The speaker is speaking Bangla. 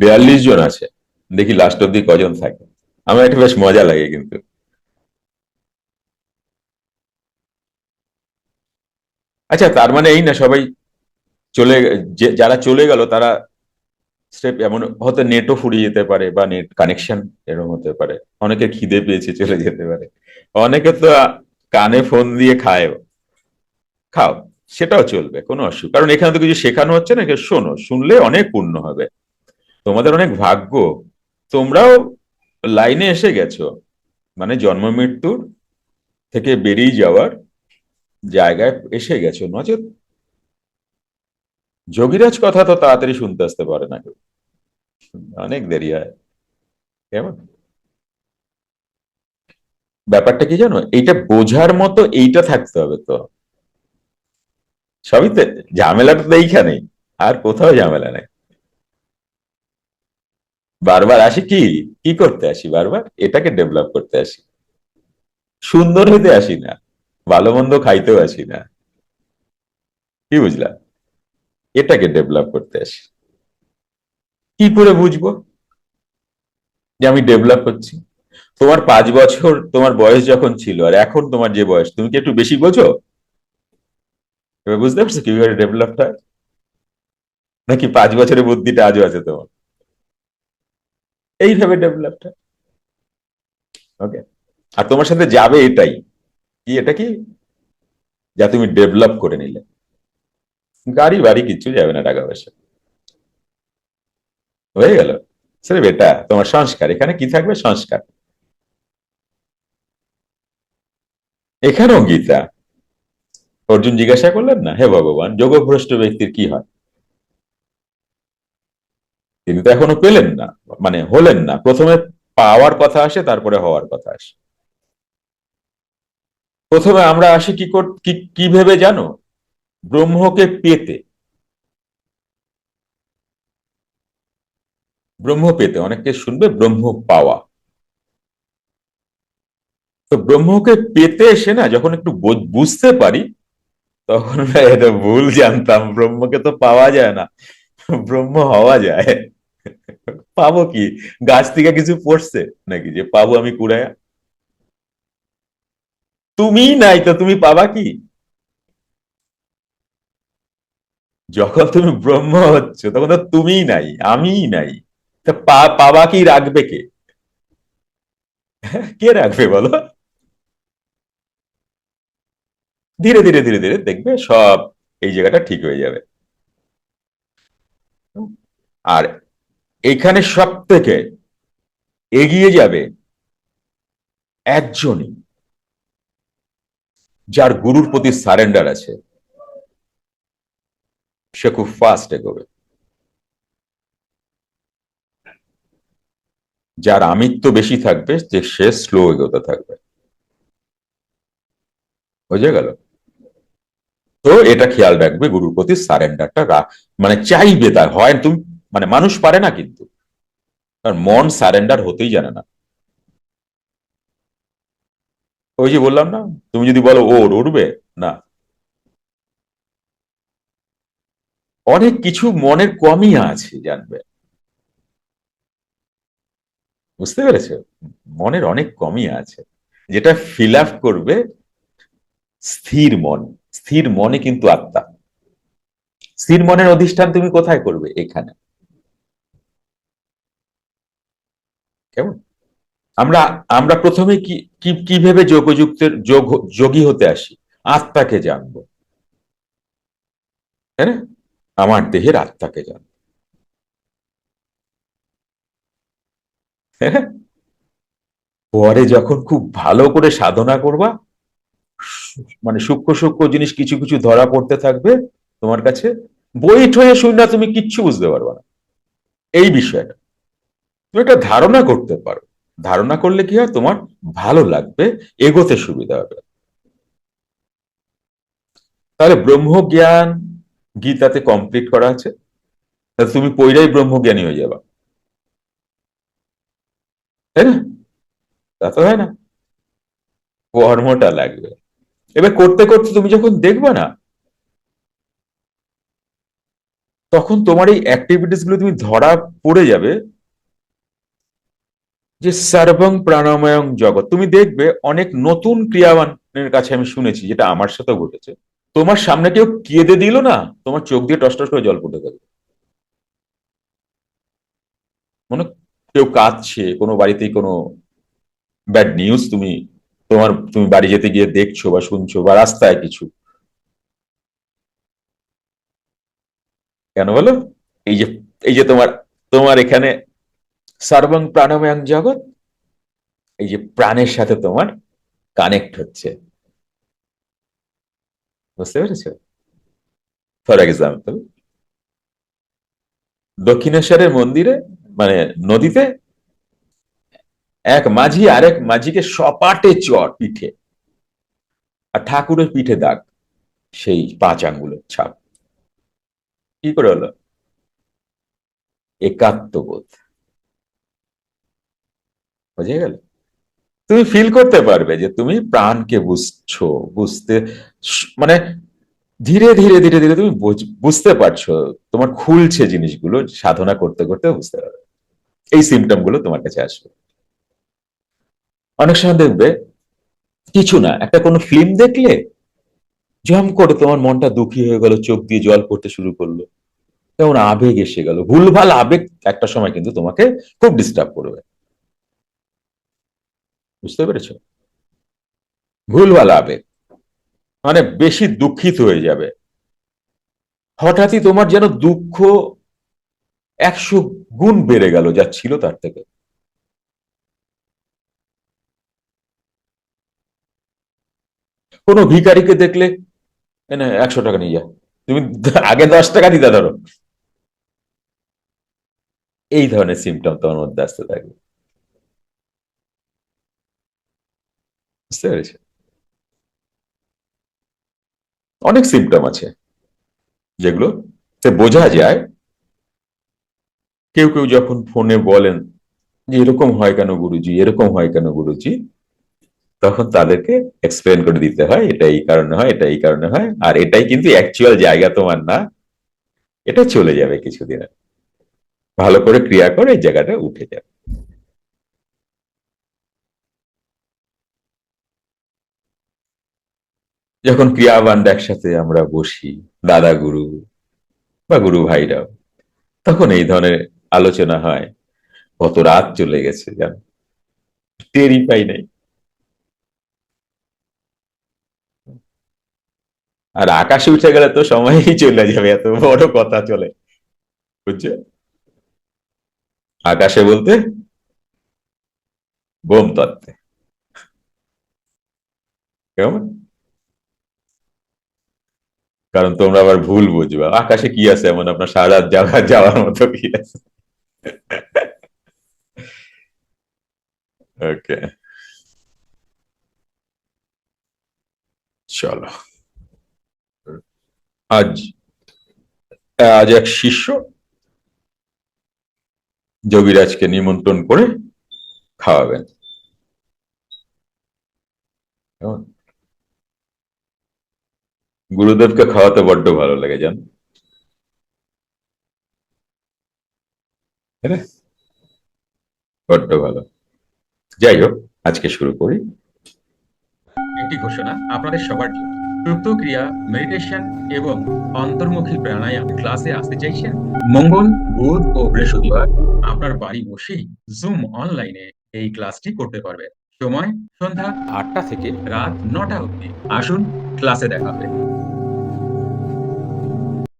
বিয়াল্লিশ জন আছে। দেখি লাস্ট অব্দি কজন থাকে। আমার একটা বেশ মজা লাগে কিন্তু। আচ্ছা তার মানে এই না সবাই চলে যারা চলে গেল তারা স্টেপ এমন হয়তো নেটও ফুরিয়ে যেতে পারে বা নেট কানেকশন এরকম হতে পারে। অনেকে খিদে পেয়েছে চলে যেতে পারে। অনেকে তো কানে ফোন দিয়ে খায় খাও, সেটাও চলবে, কোনো অসুবিধা। কারণ এখানে তো কিছু শেখানো হচ্ছে না শোনো, শুনলে অনেক পূর্ণ হবে। তোমাদের অনেক ভাগ্য। তোমরাও লাইনে এসে গেছো। মানে জন্ম মৃত্যুর থেকে বেরিয়ে যাওয়ার জায়গায় এসে গেছো। নচেত যোগীরাজ কথা তো তাড়াতাড়ি শুনতে আসতে পারে না কেউ। অনেক দেরি হয়। কেমন? ব্যাপারটা কি জানো? এইটা বোঝার মতো এইটা থাকতে হবে তো। সবই তো ঝামেলাটা তো এইখানেই। আর কোথাও ঝামেলা নেই। বারবার আসি কি? কি করতে আসি বারবার? এটাকে ডেভেলপ করতে আসি। সুন্দর হইতে আসি না। ভালো মন্দ খাইতেও আসি না। কি বুঝলা এটাকে ডেভেলপ করতে আসি। কি করে বুঝব? যে আমি ডেভেলপ করছি। তোমার পাঁচ বছর তোমার বয়স যখন ছিল আর এখন তোমার যে বয়স, তুমি কি একটু বেশি বোঝো? বুঝতে পারছ কীভাবে ডেভেলপটা নাকি পাঁচ বছরের বুদ্ধিটা আজও আছে তোমার? এইভাবে ডেভেলপ হয়। ওকে আর তোমার সাথে যাবে এটাই। কি এটা কি? যা তুমি ডেভেলপ করে নিলে। গাড়ি, বাড়ি কিচ্ছু যাবে না টাকা পয়সা। হয়ে গেল। সেটা বেটা, তোমার সংস্কার। এখানে কি থাকবে? সংস্কার। এখানেও গীতা। অর্জুন জিজ্ঞাসা করলেন না? হে ভগবান, যোগভ্রষ্ট ব্যক্তির কি হয়? তিনি তো এখনও পেলেন না মানে হলেন না। প্রথমে পাওয়ার কথা আসে, তারপরে হওয়ার কথা আসে। প্রথমে আমরা আসি কি কি ভেবে জানো? ব্রহ্মকে পেতে। ব্রহ্ম পেতে, অনেকে শুনবে ব্রহ্ম পাওয়া। তো ব্রহ্মকে পেতে এসে না, যখন একটু বুঝতে পারি, তখন এটা ভুল জানতাম, ব্রহ্মকে তো পাওয়া যায় না। ব্রহ্ম হওয়া যায়। পাবো কি? গাছ থেকে কিছু পড়ছে নাকি যে পাবো আমি কুড়ায়া? তুমি নাই তো তুমি পাবা কি? যখন তুমি ব্রহ্ম হচ্ছ, তখন তো তুমি নাই, আমিই নাই। তা পাবা কি রাখবে কে? কে রাখবে বলো? ধীরে ধীরে ধীরে ধীরে দেখবে সব এই জায়গাটা ঠিক হয়ে যাবে। আর এখানে সব থেকে এগিয়ে যাবে একজনই যার গুরুর প্রতি সারেন্ডার আছে। সে খুব ফাস্ট এগোবে। যার আমিত্ব বেশি থাকবে, যে সে স্লো এগোতে থাকবে। বুঝে গেল? তো এটা খেয়াল রাখবে, গুরুর প্রতি সারেন্ডারটা মানে চাইবে তার, হয় তুমি মানে মানুষ পারে না কিন্তু। মন সারেন্ডার হতেই জানে না। ওই যে বললাম না, তুমি যদি বলো ওর উঠবে না। অনেক কিছু মনের কমই আছে, জানবে। বুঝতে পেরেছ? মনের অনেক কমই আছে। যেটা ফিল আপ করবে স্থির মন। স্থির মনে কিন্তু আত্মা। স্থির মনের অধিষ্ঠান তুমি কোথায় করবে? এখানে। কেমন? আমরা আমরা প্রথমে কি কি কি ভেবে যোগযুক্তের যোগ, যোগী হতে আসি? আত্মাকে জানব। তাই না? আমার দেহের আত্মাকে জানব। হ্যাঁ? পরে যখন খুব ভালো করে সাধনা করবা মানে সূক্ষ্ম সূক্ষ্ম জিনিস কিছু কিছু ধরা পড়তে থাকবে তোমার কাছে বই ঠয়ে শুনে তুমি কিচ্ছু বুঝতে পারবা না। এই বিষয়টা। তুমি একটা ধারণা করতে পারো। ধারণা করলে কি হয়? তোমার ভালো লাগবে, এগোতে সুবিধা হবে। তাহলে ব্রহ্মজ্ঞান গীতাতে কমপ্লিট করা আছে। তাহলে তুমি পইরাই ব্রহ্মজ্ঞানী হয়ে যাবা। তাই না? তা তো হয় না। কর্মটা লাগবে। এবার করতে করতে তুমি যখন দেখবে না, তখন তোমার এই অ্যাক্টিভিটিসগুলো তুমি ধরা পড়ে যাবে। যে সর্বং প্রাণাময়ং জগৎ। তুমি দেখবে অনেক নতুন ক্রিয়াবানের কাছে আমি শুনেছি, যেটা আমার সাথেও ঘটেছে। তোমার সামনে কেউ কেঁদে দিল না? তোমার চোখ দিয়ে টস টস করে জল পড়তে গেল। মনে কেউ কাঁদছে, কোনো বাড়িতেই কোনো ব্যাড নিউজ তুমি, তোমার, তুমি বাড়ি যেতে গিয়ে দেখছ বা শুনছো বা রাস্তায় কিছু। কেন বলো? এই যে এই যে তোমার তোমার এখানে সর্বং প্রাণময়ং জগৎ। এই যে প্রাণের সাথে তোমার কানেক্ট হচ্ছে। বুঝতে পেরেছ? ফর এক্সাম্পল দক্ষিণেশ্বরের মন্দিরে মানে নদীতে, এক মাঝি আরেক মাঝিকে সপাটে চট পিঠে। আর ঠাকুরের পিঠে দাগ, সেই পাঁচ আঙ্গুলের ছাপ। কি করে হলো? একাত্মবোধ। বুঝে গেল? তুমি ফিল করতে পারবে যে তুমি প্রাণকে বুঝছ, বুঝতে মানে ধীরে ধীরে ধীরে ধীরে তুমি বুঝতে পারছ, তোমার খুলছে জিনিসগুলো, সাধনা করতে করতে বুঝতে পারবে। এই সিমটমগুলো তোমার কাছে আসবে। অনেক সময় দেখবে, কিছু না, একটা কোনো ফিল্ম দেখলে, জম করে তোমার মনটা দুঃখী হয়ে গেল, চোখ দিয়ে জল পড়তে শুরু করল। তেমন আবেগ এসে গেল। ভুলভাল আবেগ একটা সময় কিন্তু তোমাকে খুব ডিস্টার্ব করবে। বুঝতে পেরেছ? ভুলভাল আবেগ মানে বেশি দুঃখিত হয়ে যাবে। হঠাৎই তোমার যেন দুঃখ একশো গুণ বেড়ে গেল যা ছিল তার থেকে। কোনো ভিখারিকে দেখলে, "এ একশো টাকা নিয়ে যা। তুমি আগে দশ টাকা দিতে ধরো। এই ধরনের সিমটম তোমার মধ্যে আসতে থাকবে। বুঝতে পেরেছ। অনেক সিমটম আছে, যেগুলো বোঝা যায়। কেউ কেউ যখন ফোনে বলেন যে, এরকম হয় কেন গুরুজি? এরকম হয় কেন গুরুজি? তখন তাদেরকে এক্সপ্লেন করে দিতে হয়, এটা এই কারণে হয়, এটা এই কারণে হয়। আর এটাই কিন্তু অ্যাকচুয়াল জায়গা তোমার না। এটা চলে যাবে কিছুদিন ভালো করে ক্রিয়া করে এই জায়গাটা উঠে যাবে। যখন ক্রিয়াবান একসাথে আমরা বসি, দাদা গুরু বা গুরু ভাইরাও, তখন এই ধরনের আলোচনা হয়। কত রাত চলে গেছে জান? টেরই পাই নাই। আর আকাশে উঠে গেলে তো সময়ই চলে যাবে, এত বড় কথা চলে। বুঝছ? আকাশে বলতে বোম তত্ত্বে কেমন? কারণ তোমরা আবার ভুল বুঝবা। আকাশে কি আছে এমন? আপনার সারা যাওয়া যাওয়ার মতো কি আছে? ওকে। চলো। আজ আজ এক শিষ্য যোগীরাজকে নিমন্ত্রণ করে খাওয়াবেন? গুরুদেবকে খাওয়াতে বড্ড ভালো লাগে, জান? বড্ড ভালো। যাই হোক, আজকে শুরু করি। একটি ঘোষণা, আপনাদের সবার জন্য। সুপ্ত ক্রিয়া মেডিটেশন এবং অন্তর্মুখী প্রাণায়াম ক্লাসে আসতে চাইছেন? মঙ্গল, বুধ ও বৃহস্পতিবার আপনার বাড়ি বসেই জুম অনলাইনে এই ক্লাসটি করতে পারবেন। সময় সন্ধ্যা আটটা থেকে রাত নটা অবধি। আসুন ক্লাসে দেখা হবে।